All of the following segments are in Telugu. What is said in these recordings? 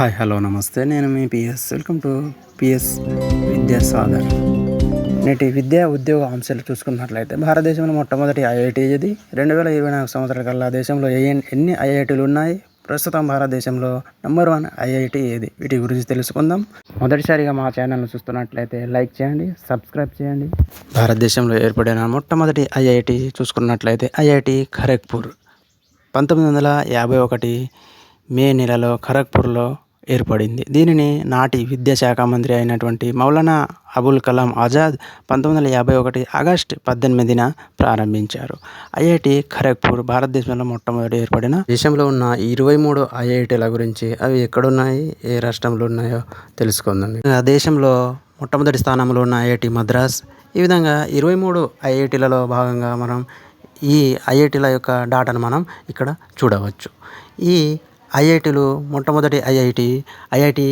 హాయ్ హలో నమస్తే. నేను మీ PS. Welcome to PS Vidya Sadhan నేటి విద్యా ఉద్యోగ అంశాలు చూసుకున్నట్లయితే భారతదేశంలో మొట్టమొదటి ఐఐటి ఇది రెండు వేల ఇరవై నాలుగు సంవత్సరాల కల్లా దేశంలో ఏ ఎన్ని ఐఐటీలు ఉన్నాయి? ప్రస్తుతం భారతదేశంలో నెంబర్ వన్ ఐఐటి ఏది? వీటి గురించి తెలుసుకుందాం. మొదటిసారిగా మా ఛానల్ను చూస్తున్నట్లయితే లైక్ చేయండి సబ్స్క్రైబ్ చేయండి. భారతదేశంలో ఏర్పడిన మొట్టమొదటి ఐఐటి చూసుకున్నట్లయితే ఐఐటి ఖరగ్పూర్. పంతొమ్మిది వందల యాభై ఒకటి మే నెలలో ఖరగ్పూర్లో ఏర్పడింది. దీనిని నాటి విద్యాశాఖ మంత్రి అయినటువంటి మౌలానా అబుల్ కలాం ఆజాద్ పంతొమ్మిది వందల యాభై ఒకటి ఆగస్ట్ పద్దెనిమిదిన ప్రారంభించారు. ఐఐటి ఖరగ్పూర్ భారతదేశంలో మొట్టమొదటి ఏర్పడిన దేశంలో ఉన్న ఇరవై మూడు ఐఐటీల గురించి అవి ఎక్కడున్నాయి ఏ రాష్ట్రంలో ఉన్నాయో తెలుసుకుందాం. ఆ దేశంలో మొట్టమొదటి స్థానంలో ఉన్న ఐఐటి మద్రాస్. ఈ విధంగా ఇరవై మూడు ఐఐటీలలో భాగంగా మనం ఈ ఐఐటీల యొక్క డాటాను మనం ఇక్కడ చూడవచ్చు. ఈ ఐఐటీలు మొట్టమొదటి IIT IIT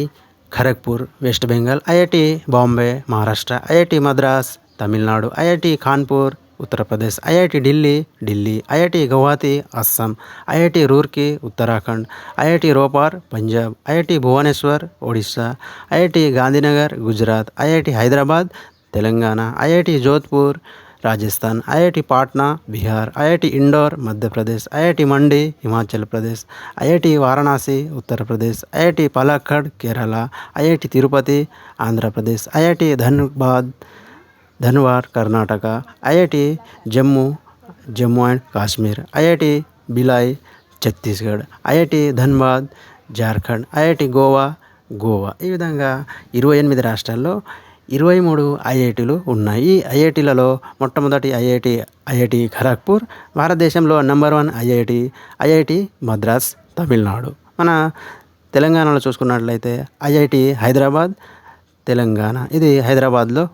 Kharagpur West Bengal IIT Bombay Maharashtra IIT Madras Tamil Nadu IIT Kanpur Uttar Pradesh IIT Delhi Delhi IIT Guwahati Assam IIT Roorkee Uttarakhand IIT Ropar Punjab IIT Bhubaneswar Odisha IIT Gandhinagar Gujarat IIT Hyderabad Telangana IIT Jodhpur Rajasthan IIT Patna Bihar IIT Indore Madhya Pradesh IIT Mandi Himachal Pradesh IIT Varanasi Uttar Pradesh IIT Palakkad Kerala IIT Tirupati Andhra Pradesh IIT Dhanbad Dhanwar Karnataka IIT Jammu Jammu and Kashmir IIT Bhilai Chhattisgarh IIT Dhanbad Jharkhand IIT Goa Goa. ఈ విధంగా ఇరవై ఎనిమిది రాష్ట్రాల్లో ఇరవై మూడు ఐఐటీలు ఉన్నాయి. ఈ ఐఐటీలలో మొట్టమొదటి ఐఐటి ఐఐటి ఖరగ్పూర్ భారతదేశంలో number one IIT IIT Madras Tamil Nadu. మన తెలంగాణలో చూసుకున్నట్లయితే ఐఐటి హైదరాబాద్ తెలంగాణ. ఇది హైదరాబాద్లో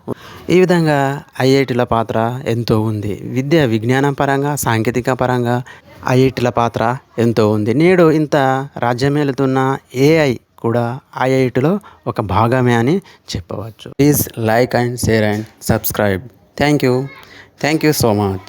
ఈ విధంగా ఐఐటీల పాత్ర ఎంతో ఉంది. విద్య విజ్ఞానం పరంగా సాంకేతిక పరంగా ఐఐటీల పాత్ర ఎంతో ఉంది. నేడు ఇంత రాజ్యమేలుతున్న ఏఐ కూడా ఐఐటిలో ఒక భాగమే అని చెప్పవచ్చు. Please like and share and subscribe thank you thank you so much